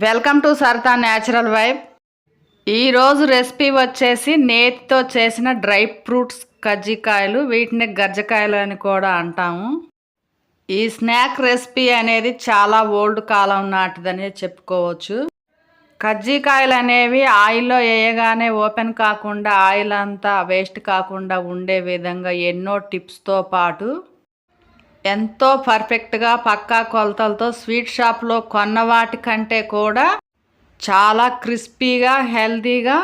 Welcome to Saritha natural vibe. ఈరోజు recipe వచ్చేసి నేతితో చేసిన డ్రై ఫ్రూట్స్ కజ్జికాయలు వీటిని గజ్జకాయలు అని కూడా అంటాము. ఈ స్నాక్ రెసిపీ అనేది చాలా ఓల్డ్ కాలం నాటిదని చెప్పుకోవచ్చు. కజ్జికాయలు అనేవి ఆయిల్లో వేయగానే ఓపెన్ కాకుండా ఆయిల్ అంతా వేస్ట్ కాకుండా ఉండే విధంగా ఎన్నో టిప్స్తో పాటు ఎంతో పర్ఫెక్ట్గా పక్కా కొలతలతో స్వీట్ షాప్లో కొన్న వాటికంటే కూడా చాలా క్రిస్పీగా హెల్దీగా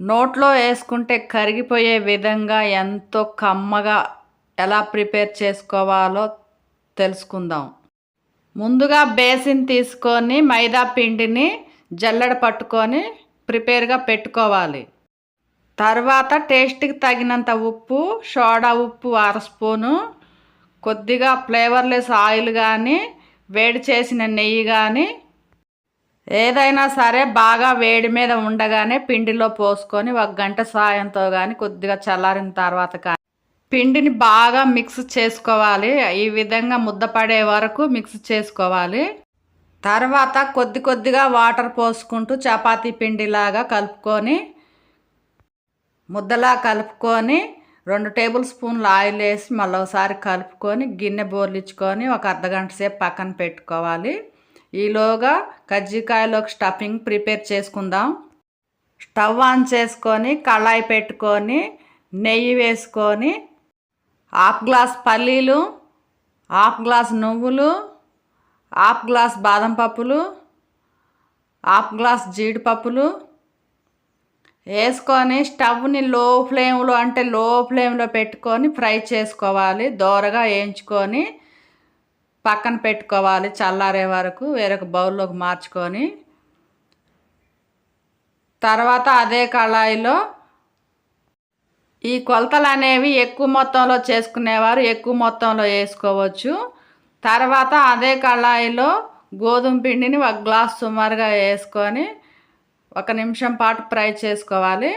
నోట్లో వేసుకుంటే కరిగిపోయే విధంగా ఎంతో కమ్మగా ఎలా ప్రిపేర్ చేసుకోవాలో తెలుసుకుందాం. ముందుగా బేసిన్ తీసుకొని మైదా పిండిని జల్లెడ పట్టుకొని ప్రిపేర్గా పెట్టుకోవాలి. తర్వాత టేస్ట్కి తగినంత ఉప్పు సోడా ఉప్పు అర స్పూను కొద్దిగా ఫ్లేవర్లెస్ ఆయిల్ కానీ వేడి చేసిన నెయ్యి కానీ ఏదైనా సరే బాగా వేడి మీద ఉండగానే పిండిలో పోసుకొని ఒక గంట సాయంతో కానీ కొద్దిగా చల్లారిన తర్వాత కానీ పిండిని బాగా మిక్స్ చేసుకోవాలి. ఈ విధంగా ముద్దపడే వరకు మిక్స్ చేసుకోవాలి. తర్వాత కొద్ది కొద్దిగా వాటర్ పోసుకుంటూ చపాతీ పిండిలాగా కలుపుకొని ముద్దలా కలుపుకొని రెండు టేబుల్ స్పూన్లు ఆయిల్ వేసి మళ్ళీ ఒకసారి కలుపుకొని గిన్నె బోర్లించుకొని ఒక అర్ధగంట సేపు పక్కన పెట్టుకోవాలి. ఈలోగా కజ్జికాయలోకి స్టఫింగ్ ప్రిపేర్ చేసుకుందాం. స్టవ్ ఆన్ చేసుకొని కళాయి పెట్టుకొని నెయ్యి వేసుకొని హాఫ్ గ్లాస్ పల్లీలు హాఫ్ గ్లాస్ నువ్వులు హాఫ్ గ్లాస్ బాదం పప్పులు హాఫ్ గ్లాస్ జీడిపప్పులు వేసుకొని స్టవ్ని లో ఫ్లేమ్లో అంటే లో ఫ్లేమ్లో పెట్టుకొని ఫ్రై చేసుకోవాలి. దోరగా వేయించుకొని పక్కన పెట్టుకోవాలి చల్లారే వరకు. వేరొక బౌల్లోకి మార్చుకొని తర్వాత అదే కళాయిలో ఈ కొలతలు అనేవి ఎక్కువ మొత్తంలో చేసుకునేవారు. ఎక్కువ మొత్తంలో వేసుకోవచ్చు. తర్వాత అదే కళాయిలో గోధుమ పిండిని ఒక గ్లాస్ సుమారుగా వేసుకొని ఒక నిమిషం పాటు ఫ్రై చేసుకోవాలి.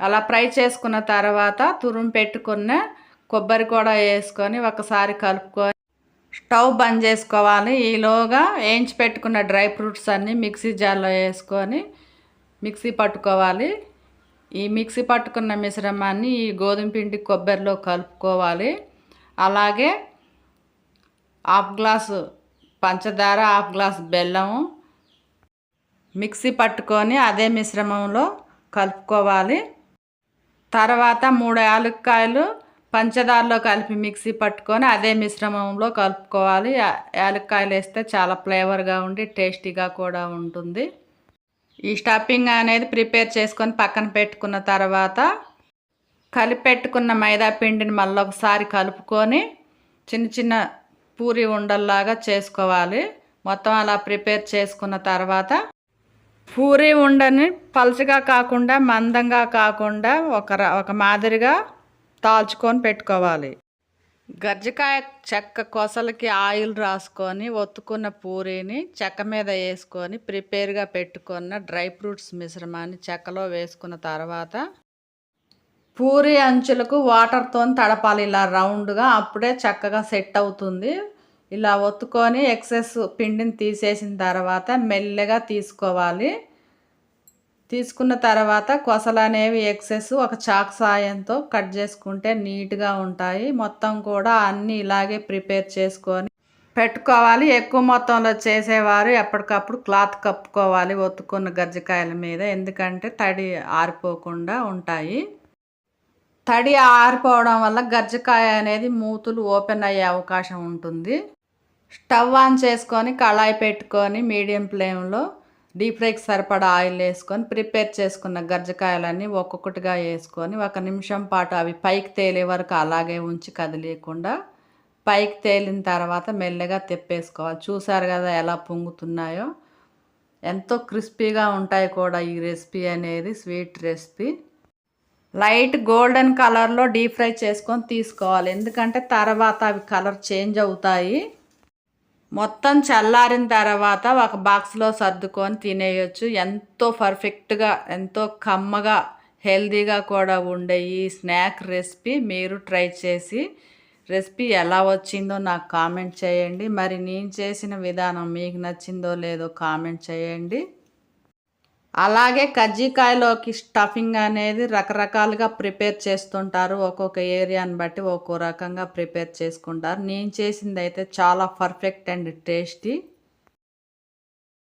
అలా ఫ్రై చేసుకున్న తర్వాత తురుము పెట్టుకున్న కొబ్బరి కూడా వేసుకొని ఒకసారి కలుపుకొని స్టవ్ బంద్ చేసుకోవాలి. ఈలోగా వేయించి పెట్టుకున్న డ్రై ఫ్రూట్స్ అన్నీ మిక్సీ జార్లో వేసుకొని మిక్సీ పట్టుకోవాలి. ఈ మిక్సీ పట్టుకున్న మిశ్రమాన్ని ఈ గోధుమ పిండి కొబ్బరిలో కలుపుకోవాలి. అలాగే హాఫ్ గ్లాసు పంచదార హాఫ్ గ్లాస్ బెల్లము మిక్సీ పట్టుకొని అదే మిశ్రమంలో కలుపుకోవాలి. తర్వాత మూడు యాలక్కాయలు పంచదారలో కలిపి మిక్సీ పట్టుకొని అదే మిశ్రమంలో కలుపుకోవాలి. యాలక్కాయలు వేస్తే చాలా ఫ్లేవర్గా ఉండి టేస్టీగా కూడా ఉంటుంది. ఈ స్టఫింగ్ అనేది ప్రిపేర్ చేసుకొని పక్కన పెట్టుకున్న తర్వాత కలిపెట్టుకున్న మైదా పిండిని మళ్ళీ ఒకసారి కలుపుకొని చిన్న చిన్న పూరి ఉండల్లాగా చేసుకోవాలి. మొత్తం అలా ప్రిపేర్ చేసుకున్న తర్వాత పూరి ఉండని పలుచగా కాకుండా మందంగా కాకుండా ఒక ఒక మాదిరిగా తాల్చుకొని పెట్టుకోవాలి. గర్జకాయ చెక్క కొసలకి ఆయిల్ రాసుకొని ఒత్తుకున్న పూరీని చెక్క మీద వేసుకొని ప్రిపేర్గా పెట్టుకున్న డ్రై ఫ్రూట్స్ మిశ్రమాన్ని చెక్కలో వేసుకున్న తర్వాత పూరి అంచులకు వాటర్తో తడపాలి. ఇలా రౌండ్గా అప్పుడే చక్కగా సెట్ అవుతుంది. ఇలా ఒత్తుకొని ఎక్సెస్ పిండిని తీసేసిన తర్వాత మెల్లగా తీసుకోవాలి. తీసుకున్న తర్వాత కొసలు అనేవి ఎక్సెస్ ఒక చాక్ సాయంతో కట్ చేసుకుంటే నీట్గా ఉంటాయి. మొత్తం కూడా అన్నీ ఇలాగే ప్రిపేర్ చేసుకొని పెట్టుకోవాలి. ఎక్కువ మొత్తంలో చేసేవారు ఎప్పటికప్పుడు క్లాత్ కప్పుకోవాలి ఒత్తుకున్న గజ్జికాయల మీద. ఎందుకంటే తడి ఆరిపోకుండా ఉంటాయి. తడి ఆరిపోవడం వల్ల గజ్జికాయ అనేది మూతులు ఓపెన్ అయ్యే అవకాశం ఉంటుంది. స్టవ్ ఆన్ చేసుకొని కళాయి పెట్టుకొని మీడియం ఫ్లేమ్లో డీప్ ఫ్రైకి సరిపడా ఆయిల్ వేసుకొని ప్రిపేర్ చేసుకున్న గజ్జకాయలన్నీ ఒక్కొక్కటిగా వేసుకొని ఒక నిమిషం పాటు అవి పైకి తేలే వరకు అలాగే ఉంచి కదిలేయకుండా పైకి తేలిన తర్వాత మెల్లగా తెప్పేసుకోవాలి. చూసారు కదా ఎలా పొంగుతున్నాయో? ఎంతో క్రిస్పీగా ఉంటాయి కూడా ఈ రెసిపీ అనేది స్వీట్ రెసిపీ. లైట్ గోల్డెన్ కలర్లో డీప్ ఫ్రై చేసుకొని తీసుకోవాలి. ఎందుకంటే తర్వాత అవి కలర్ చేంజ్ అవుతాయి. మొత్తం చల్లారిన తర్వాత ఒక బాక్స్లో సర్దుకొని తినేయచ్చు. ఎంతో పర్ఫెక్ట్గా ఎంతో కమ్మగా హెల్తీగా కూడా ఉండే ఈ స్నాక్ రెసిపీ మీరు ట్రై చేసి రెసిపీ ఎలా వచ్చిందో నాకు కామెంట్ చేయండి. మరి నేను చేసిన విధానం మీకు నచ్చిందో లేదో కామెంట్ చేయండి. అలాగే కజ్జికాయలోకి స్టఫింగ్ అనేది రకరకాలుగా ప్రిపేర్ చేస్తుంటారు. ఒక్కొక్క ఏరియాని బట్టి ఒక్కో రకంగా ప్రిపేర్ చేసుకుంటారు. నేను చేసింది అయితే చాలా పర్ఫెక్ట్ అండ్ టేస్టీ.